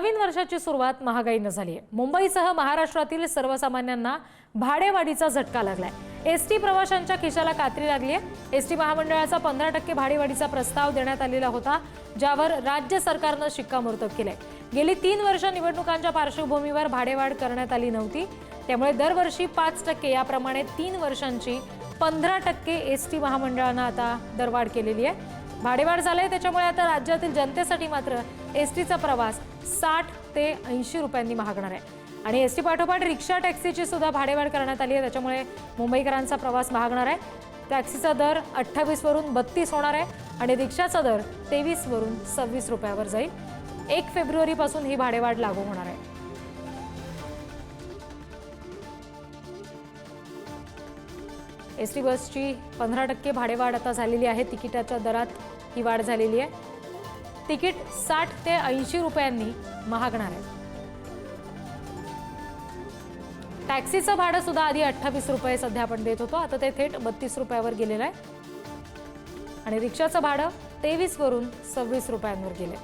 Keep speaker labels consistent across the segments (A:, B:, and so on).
A: नवीन वर्षाची सुरुवात महागाईनं झाली आहे. मुंबईसह महाराष्ट्रातील सर्वसामान्यांना भाडेवाढीचा झटका लागलाय. एस टी प्रवाशांच्या खिशाला कात्री लागली आहे. एस टी महामंडळाचा पंधरा टक्के भाडेवाढीचा प्रस्ताव देण्यात आलेला होता ज्यावर राज्य सरकारनं शिक्कामोर्तब केलंय. गेली तीन वर्ष निवडणुकांच्या पार्श्वभूमीवर भाडेवाढ करण्यात आली नव्हती. त्यामुळे दरवर्षी पाच टक्के याप्रमाणे तीन वर्षांची पंधरा टक्के एस टी महामंडळानं आता दरवाढ केलेली आहे. भाडेवाढ झाले त्याच्यामुळे आता राज्यातील जनतेसाठी मात्र एस टीचा प्रवास साठ ते ऐंशी रुपयांनी महागणार आहे. आणि एस टी पाठोपाठ रिक्षा टॅक्सीची सुद्धा भाडेवाढ करण्यात आली आहे त्याच्यामुळे मुंबईकरांचा प्रवास महागणार आहे. टॅक्सीचा दर अठ्ठावीसवरून बत्तीस होणार आहे आणि रिक्षाचा दर तेवीसवरून सव्वीस रुपयावर जाईल. एक फेब्रुवारीपासून ही भाडेवाढ लागू होणार आहे. एस टी बसची पंधरा टक्के भाडेवाढ आता झालेली आहे. तिकिटाच्या दरात ही वाढ झालेली आहे. तिकीट साठ ते ऐंशी रुपयांनी महागणार आहे. टॅक्सीचं भाडं सुद्धा आधी अठ्ठावीस रुपये सध्या आपण देत होतो. आता ते थेट बत्तीस रुपयावर गेलेलं आहे. आणि रिक्षाचं भाडं तेवीस वरून सव्वीस रुपयांवर गेले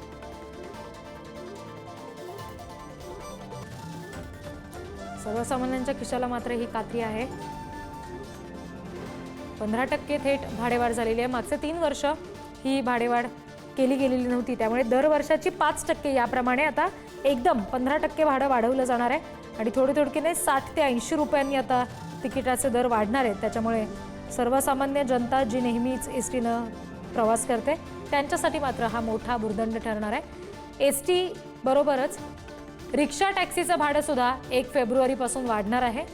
A: सर्वसामान्यांच्या खिशाला मात्र ही कात्री आहे. पंधरा टक्के थेट भाडेवाढ झालेली आहे. मागचे तीन वर्ष ही भाडेवाढ केली गेलेली नव्हती. त्यामुळे दरवर्षाची पाच टक्के याप्रमाणे आता एकदम पंधरा टक्के भाडं वाढवलं जाणार आहे. आणि थोडी थोडकीने साठ ते ऐंशी रुपयांनी आता तिकिटाचे दर वाढणार आहेत. त्याच्यामुळे सर्वसामान्य जनता जी नेहमीच एस टीनं प्रवास करते त्यांच्यासाठी मात्र हा मोठा भुर्दंड ठरणार आहे. एस टी बरोबरच रिक्षा टॅक्सीचं भाडंसुद्धा एक फेब्रुवारीपासून वाढणार आहे.